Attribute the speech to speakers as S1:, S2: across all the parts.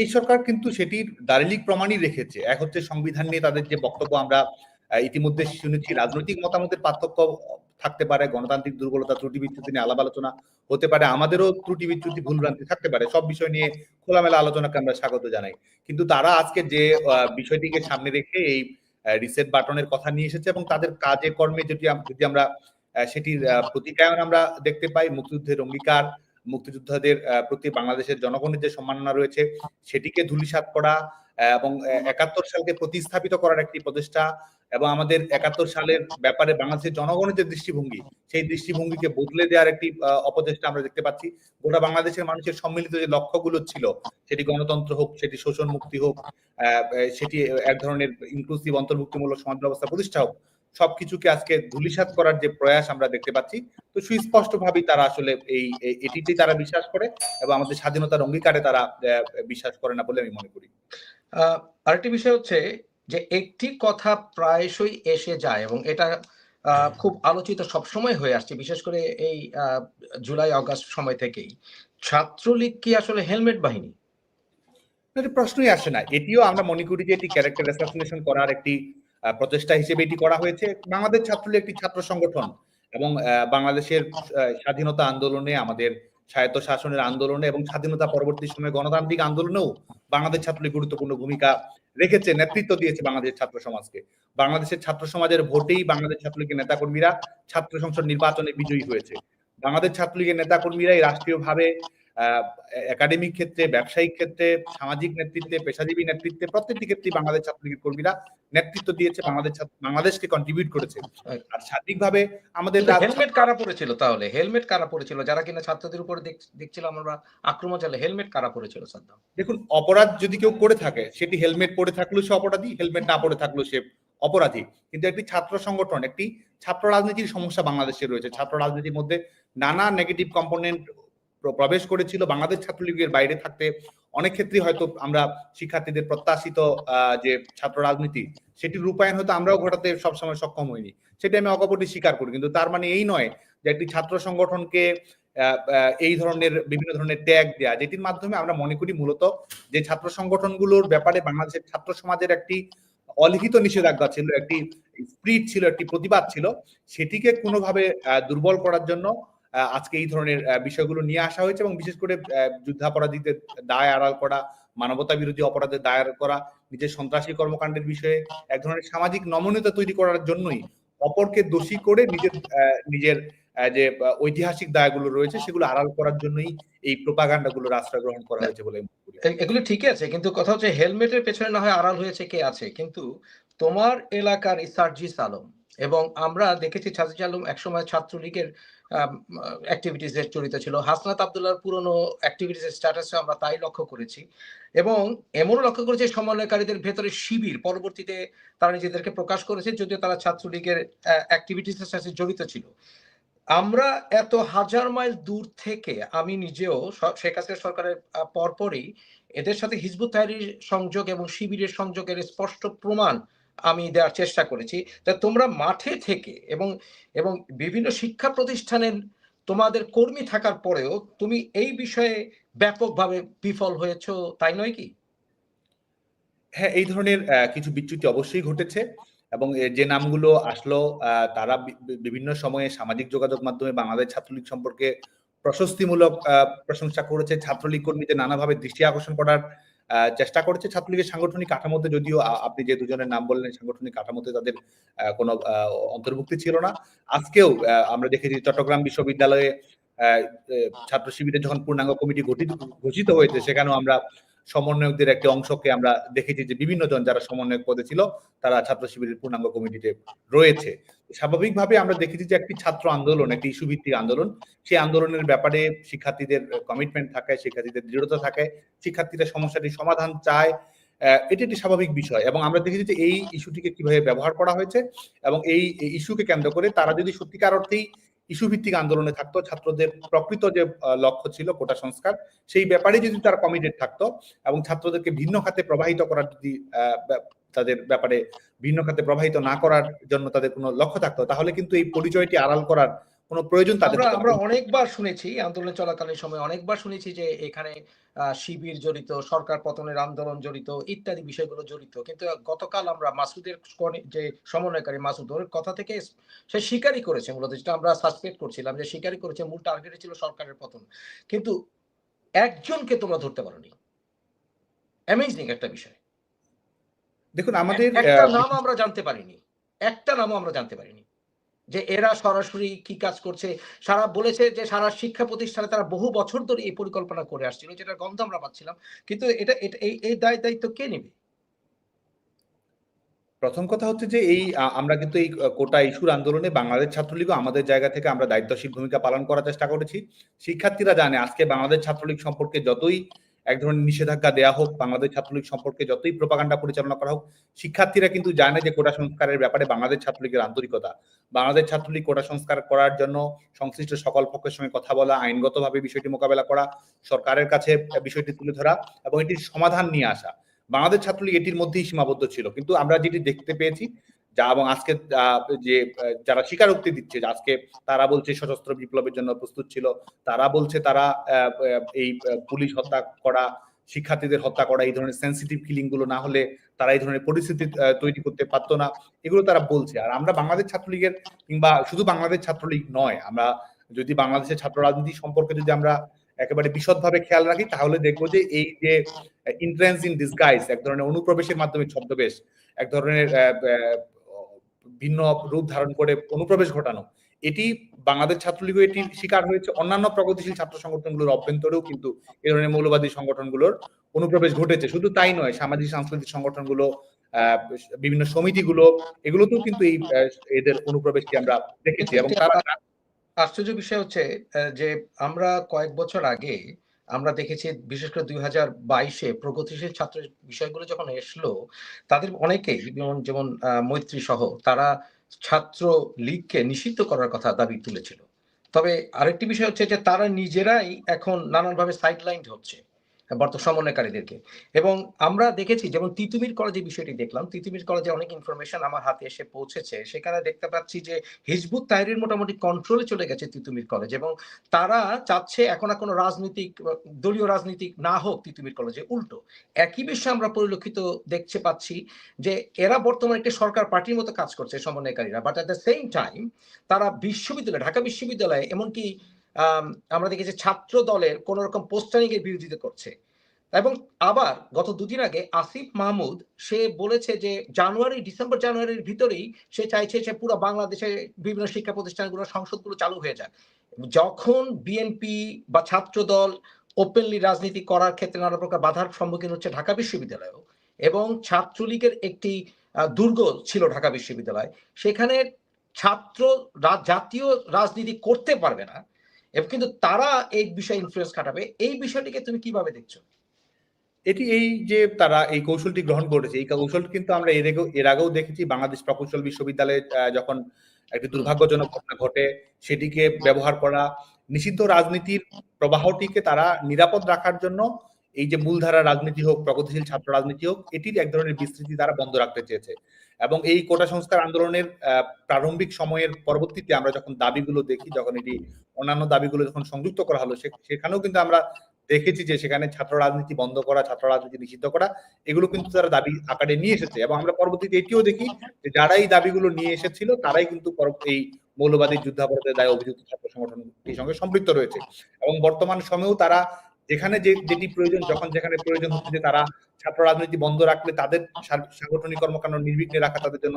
S1: এই সরকার কিন্তু সেটির দারিলিক প্রমাণই রেখেছে। এক হচ্ছে সংবিধান নিয়ে তাদের যে বক্তব্য আমরা ইতিমধ্যে শুনেছি, রাজনৈতিক মতামতের পার্থক্য থাকতে পারে, গণতান্ত্রিক দুর্বলতা ত্রুটি বিচ্যুতি নিয়ে আলাপ আলোচনা হতে পারে, আমাদেরও ত্রুটি বিচ্যুতি ভুলভ্রান্তি থাকতে পারে, সব বিষয় নিয়ে খোলামেলা আলোচনাকে আমরা স্বাগত জানাই। কিন্তু তারা আজকে যে বিষয়টিকে সামনে রেখে এই রিসেট বাটনের কথা নিয়ে এসেছে এবং তাদের কাজে কর্মে যদি যদি আমরা সেটির প্রতিকায়ন আমরা দেখতে পাই, মুক্তিযুদ্ধের অঙ্গীকার মুক্তিযোদ্ধাদের প্রতি বাংলাদেশের জনগণের যে সম্মাননা রয়েছে, সেটিকে ধূলিসাৎ করা এবং একাত্তর সালকে প্রতিস্থাপিত করার একটি প্রচেষ্টা এবং আমাদের একাত্তর সালের ব্যাপারে বাংলাদেশের জনগণের যে দৃষ্টিভঙ্গি, সেই দৃষ্টিভঙ্গিকে বদলে দেওয়ার একটি অপচেষ্টা আমরা দেখতে পাচ্ছি। গোটা বাংলাদেশের মানুষের সম্মিলিত যে লক্ষ্যগুলো ছিল, সেটি গণতন্ত্র হোক, সেটি শোষণ মুক্তি হোক সেটি এক ধরনের ইনক্লুসিভ অন্তর্ভুক্তিমূলক সমাজ ব্যবস্থা প্রতিষ্ঠা হোক সবকিছুকে আজকে ধূলিসাৎ করার যে প্রয়াস আমরা দেখতে পাচ্ছি তো সুস্পষ্ট ভাবেই তারা আসলে এই এটিতে তারা বিশ্বাস করে এবং আমাদের স্বাধীনতার অঙ্গীকারে তারা বিশ্বাস করে না বলে আমি মনে করি।
S2: আরেকটি বিষয় হচ্ছে যে একটি কথা প্রায়শই এসে যায় এবং এটা খুব আলোচিত সবসময় হয়ে আসছে বিশেষ করে এই আহ, জুলাই আগস্ট সময় থেকেই। ছাত্রলীগ কি আসলে হেলমেট বাহিনী?
S1: প্রশ্নই আসে না। এটিও আমরা মনে করি যে এটি ক্যারেক্টার অ্যাসাসিনেশন করার একটি প্রচেষ্টা হিসেবে এটি করা হয়েছে। বাংলাদেশ ছাত্রলীগ একটি ছাত্র সংগঠন এবং বাংলাদেশের স্বাধীনতা আন্দোলনে আমাদের স্বায়ত্ত শাসনের আন্দোলনে এবং স্বাধীনতা পরবর্তী সময়ে গণতান্ত্রিক আন্দোলনেও বাংলাদেশ ছাত্রলীগ গুরুত্বপূর্ণ ভূমিকা রেখেছে, নেতৃত্ব দিয়েছে বাংলাদেশের ছাত্র সমাজকে। বাংলাদেশের ছাত্র সমাজের ভোটেই বাংলাদেশ ছাত্রলীগের নেতাকর্মীরা ছাত্র সংসদ নির্বাচনে বিজয়ী হয়েছে। বাংলাদেশ ছাত্রলীগের নেতাকর্মীরাই রাষ্ট্রীয়ভাবে একাডেমিক ক্ষেত্রে ব্যবসায়িক ক্ষেত্রে সামাজিক নেতৃত্বে পেশাজীবী নেতৃত্বে প্রত্যেকটি ক্ষেত্রে বাংলাদেশ ছাত্রলীগের কর্মীরা নেতৃত্ব দিয়েছে বাংলাদেশ বাংলাদেশকে কন্ট্রিবিউট করেছে। আর সার্বিকভাবে আমাদের
S2: হেলমেট কারা পড়েছিল তাহলে? হেলমেট কারা পড়েছিল যারা কিনা ছাত্রদের উপরে দেখ- দেখছিলাম আমরা আক্রমণ চালে হেলমেট কারা পড়েছিল সাদ্দাম?
S1: দেখুন অপরাধ যদি কেউ করে থাকে সেটি হেলমেট পরে থাকলেও সে অপরাধী হেলমেট না পরে থাকলেও সে অপরাধী। কিন্তু একটি ছাত্র সংগঠন একটি ছাত্র রাজনীতির সমস্যা বাংলাদেশে রয়েছে। ছাত্র রাজনীতির মধ্যে নানা নেগেটিভ কম্পোনেন্ট প্রবেশ করেছিল। বাংলাদেশ ছাত্রলীগের বাইরে থাকতে অনেক ক্ষেত্রে হয়তো আমরা শিক্ষার্থীদের প্রত্যাশিত যে ছাত্র রাজনীতি সেটি রূপায়ণ হয়তো আমরাও ঘটাতে সবসময় সক্ষম হইনি। সেটি আমি অকপটে স্বীকার করি। কিন্তু তার মানে এই নয় যে একটি ছাত্র সংগঠনকে এই ধরনের, বিভিন্ন ধরনের ট্যাগ দেয়া, যেটির মাধ্যমে আমরা মনে করি মূলত যে ছাত্র সংগঠনগুলোর ব্যাপারে বাংলাদেশের ছাত্র সমাজের একটি অলিখিত নিষেধাজ্ঞা ছিল, একটি স্প্রিট ছিল, একটি প্রতিবাদ ছিল, সেটিকে কোনোভাবে দুর্বল করার জন্য আজকে এই ধরনের বিষয়গুলো নিয়ে আসা হয়েছে এবং বিশেষ করে যুদ্ধাপরাধীদের দায় আড়াল করা মানবতা বিরোধী অপরাধের দায়ের করা, নিজের সন্ত্রাসী কর্মকাণ্ডের বিষয়ে এক ধরনের সামাজিক নমনীয়তা তৈরি করার জন্যই অপরকে দোষী করে নিজের নিজের যে ঐতিহাসিক দায়গুলো রয়েছে সেগুলো আড়াল করার জন্যই এই প্রোপাগান্ডা গুলো রাষ্ট্র গ্রহণ করা হয়েছে বলে
S2: এগুলো ঠিকই আছে, কিন্তু কথা হচ্ছে হেলমেটের পেছনে না হয় আড়াল হয়েছে কে আছে। কিন্তু তোমার এলাকার ইসার্জিস আলম এবং আমরা দেখেছি সাজিজ আলম একসময় ছাত্রলীগের অ্যাক্টিভিটিস জড়িত ছিল। হাসনাত আবদুল্লাহর পুরনো অ্যাক্টিভিটিস এর স্ট্যাটাসে আমরা তাই লক্ষ্য করেছি। এবং এমনও লক্ষ্য করেছি সমন্বয়কারীদের ভেতরে শিবির পরবর্তীতে তারা নিজেদেরকে প্রকাশ করেছে, যদিও তারা ছাত্রলীগের অ্যাক্টিভিটিস এর সাথে জড়িত ছিল। আমরা এত হাজার মাইল দূর থেকে আমি নিজেও শেখ হাসিনা সরকারের পরপরই এদের সাথে হিজবুত তাহরির সংযোগ এবং শিবিরের সংযোগের স্পষ্ট প্রমাণ আমি দেওয়ার চেষ্টা করেছি। তা তোমরা মাঠে থেকে এবং এবং বিভিন্ন শিক্ষা প্রতিষ্ঠানের তোমাদের কর্মী থাকার পরেও তুমি এই বিষয়ে ব্যাপকভাবে বিফল হয়েছো, তাই নয় কি?
S1: হ্যাঁ এই ধরনের কিছু বিচ্যুতি অবশ্যই ঘটেছে এবং যে নামগুলো আসলো তারা বিভিন্ন সময়ে সামাজিক যোগাযোগ মাধ্যমে বাংলাদেশ ছাত্রলীগ সম্পর্কে প্রশস্তিমূলক প্রশংসা করেছে। ছাত্রলীগ কর্মীদের নানাভাবে দৃষ্টি আকর্ষণ করার চেষ্টা করেছে ছাত্রলীগের সাংগঠনিক কাঠামোতে, যদিও আপনি যে দুজনের নাম বললেন সাংগঠনিক কাঠামোতে তাদের কোনো অন্তর্ভুক্তি ছিল না। আজকেও আমরা দেখেছি চট্টগ্রাম বিশ্ববিদ্যালয়ে ছাত্র শিবিরের যখন পূর্ণাঙ্গ কমিটি গঠিত, ঘোষিত হয়েছে, সেখানেও আমরা সমন্বয়কদের একটি অংশকে আমরা দেখেছি যে বিভিন্ন জন যারা সমন্বয়ক পদে ছিল, তারা ছাত্র শিবিরের পূর্ণাঙ্গ কমিটিতে রয়েছে। স্বাভাবিকভাবে আমরা দেখেছি যে একটি ছাত্র আন্দোলন, একটি ইস্যু ভিত্তিক আন্দোলন, সেই আন্দোলনের ব্যাপারে শিক্ষার্থীদের কমিটমেন্ট থাকে শিক্ষার্থীদের দৃঢ়তা থাকে শিক্ষার্থীরা সমস্যাটির সমাধান চায় এটি একটি স্বাভাবিক বিষয়। এবং আমরা দেখেছি যে এই ইস্যুটিকে কীভাবে ব্যবহার করা হয়েছে এবং এই ইস্যুকে কেন্দ্র করে তারা যদি সত্যিকার অর্থেই ইস্যু ভিত্তিক আন্দোলনে থাকতো, ছাত্রদের প্রকৃত যে লক্ষ্য ছিল কোটা সংস্কার, সেই ব্যাপারে যদি তারা কমিটেড থাকতো এবং ছাত্রদেরকে ভিন্ন খাতে প্রবাহিত করার যদি তাদের ব্যাপারে ভিন্ন খাতে প্রবাহিত না করার জন্য তাদের কোনো লক্ষ্য থাকতো, তাহলে কিন্তু এই পরিচয়টি আড়াল করার কোনো প্রয়োজন তাদের
S2: আমরা অনেকবার শুনেছি আন্দোলন চলাকালীন সময় অনেকবার শুনেছি যে এখানে শিবির জড়িত সরকার পতনের আন্দোলন জড়িত ইত্যাদি বিষয়গুলো জড়িত। কিন্তু গতকাল আমরা মাসুদের যে সমন্বয়কারী মাসুদ ওর কথা থেকে সে স্বীকারই করেছে মূলত যেটা আমরা সাসপেক্ট করছিলাম যে স্বীকারই করেছে মূল টার্গেট ছিল সরকারের পতন। কিন্তু একজনকে তোমরা ধরতে পারোনি। অ্যামেজিং একটা বিষয়।
S1: দেখুন আমাদের
S2: একটা নাম আমরা জানতে পারিনি। একটা নামও আমরা জানতে পারিনি। যে এরা সরাসরি কি কাজ করছে? সারা বলেছে যে সারা শিক্ষা প্রতিষ্ঠানে তারা বহু বছর ধরে এই পরিকল্পনা করে আসছিল যেটা গন্ধ আমরা পাচ্ছিলাম। কিন্তু এটা এই দায়, দায়িত্ব কে নেবে?
S1: প্রথম কথা হচ্ছে যে এই আমরা কিন্তু এই কোটা ইস্যুর আন্দোলনে বাংলাদেশ ছাত্রলীগও আমাদের জায়গা থেকে আমরা দায়িত্বশীল ভূমিকা পালন করার চেষ্টা করেছি। শিক্ষার্থীরা জানে, আজকে বাংলাদেশ ছাত্রলীগ সম্পর্কে যতই এক ধরনের নিষেধাজ্ঞা দেওয়া হোক, বাংলাদেশ ছাত্রলীগ সম্পর্কে যতই প্রপাগান্ডা পরিচালনা করা হোক, শিক্ষার্থীরা কিন্তু জানে যে কোটা সংস্কারের ব্যাপারে বাংলাদেশ ছাত্রলীগের আন্তরিকতা। বাংলাদেশ ছাত্রলীগ কোটা সংস্কার করার জন্য সংশ্লিষ্ট সকল পক্ষের সঙ্গে কথা বলা, আইনগতভাবে বিষয়টি মোকাবেলা করা, সরকারের কাছে বিষয়টি তুলে ধরা এবং এটির সমাধান নিয়ে আসা। বাংলাদেশ ছাত্রলীগ এটির মধ্যেই সীমাবদ্ধ ছিল। কিন্তু আমরা যেটি দেখতে পেয়েছি যা এবং আজকে যে, যারা স্বীকারোক্তি দিচ্ছে আজকে তারা বলছে সশস্ত্র বিপ্লবের জন্য প্রস্তুত ছিল, তারা বলছে তারা এই পুলিশ হত্যা করা, শিক্ষার্থীদের হত্যা করা, এই ধরনের সেন্সিটিভ কিলিংগুলো না হলে তারা এই ধরনের পরিস্থিতি তৈরি করতে পারতো না, এগুলো তারা বলছে। আর আমরা বাংলাদেশ ছাত্রলীগের কিংবা শুধু বাংলাদেশ ছাত্রলীগ নয়, আমরা যদি বাংলাদেশের ছাত্র রাজনীতি সম্পর্কে যদি আমরা একেবারে বিশদভাবে খেয়াল রাখি, তাহলে দেখব যে এই যে ইন্ট্রেন্স ইন ডিসগাইজ এক ধরনের অনুপ্রবেশের মাধ্যমে ছদ্মবেশ, এক ধরনের ভিন্ন রূপ ধারণ করে অনুপ্রবেশ ঘটানো। এটি বাংলাদেশ ছাত্রলীগ এটি শিকার হয়েছে। অন্যান্য প্রগতিশীল ছাত্র সংগঠনগুলোর অভ্যন্তরেও কিন্তু এ ধরনের মৌলবাদী সংগঠনগুলোর অনুপ্রবেশ ঘটেছে। শুধু তাই নয় সামাজিক সাংস্কৃতিক সংগঠনগুলো আহ, বিভিন্ন সমিতিগুলো এগুলোতেও কিন্তু এই এদের অনুপ্রবেশকে আমরা দেখেছি এবং তারা
S2: আশ্চর্য বিষয় হচ্ছে যে আমরা কয়েক বছর আগে আমরা দেখেছি বিশেষ করে দুই হাজার বাইশে প্রগতিশীল ছাত্র বিষয়গুলো যখন এসলো, তাদের অনেকেই, যেমন যেমন মৈত্রী সহ তারা ছাত্র লীগকে নিষিদ্ধ করার কথা দাবি তুলেছিল। তবে আরেকটি বিষয় হচ্ছে যে তারা নিজেরাই এখন নানানভাবে সাইডলাইন হচ্ছে। বর্তমান সমন্বয়কারীদেরকে। এবং আমরা দেখেছি, যেমন তিতুমির কলেজে বিষয়টি দেখলাম, তিতুমির কলেজে অনেক ইনফরমেশন আমার হাতে এসে পৌঁছেছে। সেখানে দেখতে পাচ্ছি যে হিজবুত তাহরির মোটামুটি কন্ট্রোলে চলে গেছে তিতুমির কলেজ এবং তারা চাচ্ছে এখন আর কোনো রাজনৈতিক, দলীয় রাজনীতি না হোক তিতুমির কলেজে, উল্টো। একই বিষয়ে আমরা পরিলক্ষিত দেখতে পাচ্ছি যে এরা বর্তমানে একটি সরকার পার্টির মতো কাজ করছে সমন্বয়কারীরা but at the same time তারা বিশ্ববিদ্যালয়, ঢাকা বিশ্ববিদ্যালয়ে এমনকি আম, আমরা দেখেছি ছাত্র দলের কোন রকম পোস্টারিং এর বিরোধিতা করছে। এবং আবার গত দুদিন আগে আসিফ মাহমুদ সে বলেছে যে জানুয়ারি ডিসেম্বর জানুয়ারির ভিতরেই সে চাইছে যে পুরো বাংলাদেশে বিভিন্ন শিক্ষা প্রতিষ্ঠানগুলো সংসদগুলো চালু হয়ে যাক। যখন বিএনপি বা ছাত্র দল ওপেনলি রাজনীতি করার ক্ষেত্রে নানা প্রকার বাধার সম্মুখীন হচ্ছে ঢাকা বিশ্ববিদ্যালয়েও এবং ছাত্রলীগের একটি দুর্গ ছিল ঢাকা বিশ্ববিদ্যালয় সেখানে ছাত্র জাতীয় রাজনীতি করতে পারবে না এবং কিন্তু তারা এই বিষয়ে ইনফ্লুয়েন্স খাটাবে। এই বিষয়টিকে তুমি কীভাবে দেখছ?
S1: এটি এই যে তারা এই কৌশলটি গ্রহণ করেছে, এই কৌশলটি কিন্তু আমরা এর আগেও এর আগেও দেখেছি বাংলাদেশ প্রকৌশল বিশ্ববিদ্যালয়ে যখন একটি দুর্ভাগ্যজনক ঘটনা ঘটে, সেটিকে ব্যবহার করা, নিষিদ্ধ রাজনীতির প্রবাহটিকে তারা নিরাপদ রাখার জন্য এই যে মূলধারা রাজনীতি হোক, প্রগতিশীল ছাত্র রাজনীতি হোক, এটির এক ধরনের বিস্তৃতি তারা বন্ধ রাখতে চেয়েছে। এবং এই কোটা সংস্কার আন্দোলনের প্রারম্ভিক সময়ের পরবর্তীতে আমরা যখন দাবিগুলো দেখি, যখন এটি অন্যান্য দাবিগুলো যখন সংযুক্ত করা হলো সেখানেও কিন্তু আমরা দেখেছি যে সেখানে ছাত্র রাজনীতি বন্ধ করা, ছাত্র রাজনীতি নিষিদ্ধ করা, এগুলো কিন্তু তারা দাবি আকারে নিয়ে এসেছে। এবং আমরা পরবর্তীতে এটিও দেখি যে যারা এই দাবিগুলো নিয়ে এসেছিল, তারাই কিন্তু এই মৌলবাদী যুদ্ধাপরাধের দায় অভিযুক্ত ছাত্র সংগঠনটির সঙ্গে সম্পৃক্ত রয়েছে। এবং বর্তমান সময়েও তারা যেখানে যে, যেটি প্রয়োজন, যখন যেখানে প্রয়োজন হচ্ছে যে তারা ছাত্র রাজনীতি বন্ধ রাখলে তাদের সাংগঠনিক কর্মকাণ্ড নির্বিঘ্নে রাখা তাদের জন্য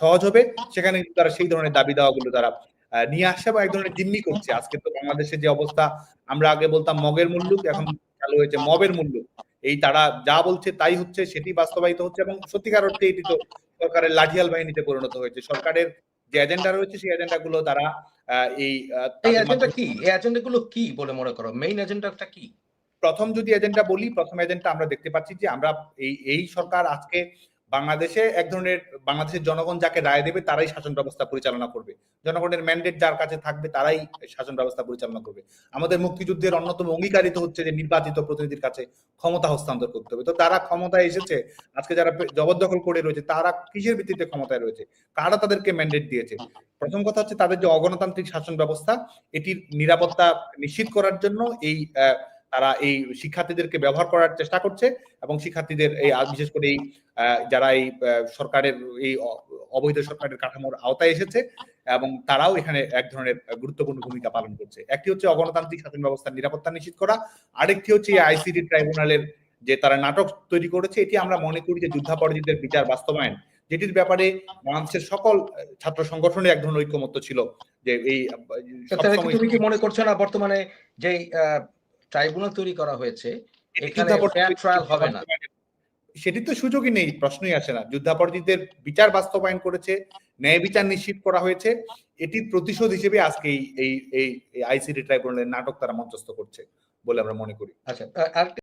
S1: সহজ হবে। সেখানে তারা সেই ধরনের দাবি দেওয়াগুলো তারা নিয়ে আসছে বা এক ধরনের জিম্মি করছে। আজকে তো বাংলাদেশে যে অবস্থা, আমরা আগে বলতাম মগের মূল্য এখন চালু হয়েছে মবের মূল্য এই তারা যা বলছে তাই হচ্ছে, সেটি বাস্তবায়িত হচ্ছে এবং সত্যিকার অর্থে এটি তো সরকারের লাঠিয়াল বাহিনীতে পরিণত হয়েছে। সরকারের যে এজেন্ডা রয়েছে সেই এজেন্ডা গুলো তারা আহ, এই
S2: এই এজেন্ডা কি? এই এজেন্ডা গুলো কি বলে মনে করো? মেইন এজেন্ডাটা কি?
S1: প্রথম যদি এজেন্ডা বলি প্রথম এজেন্ডা আমরা দেখতে পাচ্ছি যে আমরা এই এই সরকার আজকে বাংলাদেশে এক ধরনের, বাংলাদেশের জনগণ যাকে রায় দেবে তারাই শাসন ব্যবস্থা পরিচালনা করবে। জনগণের ম্যান্ডেট যার কাছে থাকবে তারাই শাসন ব্যবস্থা পরিচালনা করবে। আমাদের মুক্তিযুদ্ধের অন্যতম অঙ্গীকারিত হচ্ছে যে নির্বাচিত প্রতিনিধির কাছে ক্ষমতা হস্তান্তর করতে হবে। তো তারা ক্ষমতায় এসেছে, আজকে যারা জবরদখল করে রয়েছে, তারা কিসের ভিত্তিতে ক্ষমতায় রয়েছে? কারা তাদেরকে ম্যান্ডেট দিয়েছে? প্রথম কথা হচ্ছে তাদের যে অগণতান্ত্রিক শাসন ব্যবস্থা, এটির নিরাপত্তা নিশ্চিত করার জন্য এই তারা এই শিক্ষার্থীদেরকে ব্যবহার করার চেষ্টা করছে এবং শিক্ষার্থীদের এই, বিশেষ করে এই যারা এই সরকারের এই অবৈধ সরকারের কাঠামোর আওতায় এসেছে এবং তারাও এখানে এক ধরনের গুরুত্বপূর্ণ ভূমিকা পালন করছে একটি হচ্ছে অগণতান্ত্রিক শাসন ব্যবস্থার নিরাপত্তা নিশ্চিত করা আরেকটি হচ্ছে এই আইসিডি ট্রাইব্যুনালের যে তারা নাটক তৈরি করেছে এটি আমরা মনে করি যে যুদ্ধাপরাধীদের বিচার বাস্তবায়ন যেটির ব্যাপারে বাংলাদেশের সকল ছাত্র সংগঠনের এক ধরনের ঐক্যমত্য ছিল যে এই সবসময়
S2: তুমি কি মনে করছ না বর্তমানে যে ট্রাইব্যুনাল তৈরি করা হয়েছে এখানে হবে না।
S1: সেটি তো সুযোগই নেই, প্রশ্নই আসে না। যুদ্ধাপরাধীদের বিচার বাস্তবায়ন করেছে, ন্যায় বিচার নিশ্চিত করা হয়েছে। এটি প্রতিশোধ হিসেবে আজকে এই এই আইসিডি ট্রাইব্যুনালের নাটক তারা মঞ্চস্থ করছে বলে আমরা মনে করি।
S2: আচ্ছা আর